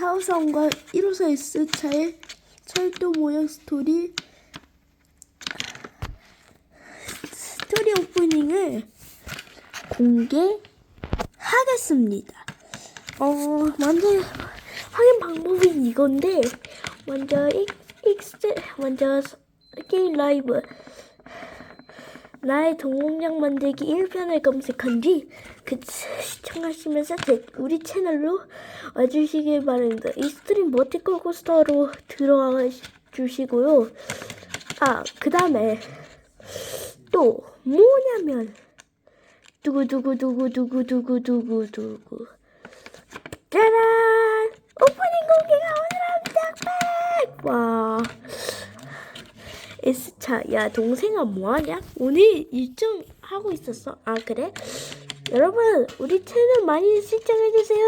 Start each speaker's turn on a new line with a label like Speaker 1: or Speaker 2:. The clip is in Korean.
Speaker 1: 4호선과 1호선 S차의 철도 모형 스토리 스토리 오프닝을 공개하겠습니다. 어, 먼저 확인 방법이 이건데 먼저 익, 익스 먼저 게임 라이브 나의 동공약 만들기 1편을 검색한 뒤 그 시청하시면서 제, 우리 채널로 와주시길 바랍니다. 이 스트림 모티콜 코스터로 들어와 주시고요. 아, 그 다음에 또 뭐냐면 두구두구두구두구두구두구두구 짜란! 오프닝 공개가 오늘 합니다! 와. S차, 야, 동생아 뭐하냐? 오늘 일정 하고 있었어. 아, 그래? 여러분, 우리 채널 많이 시청해주세요.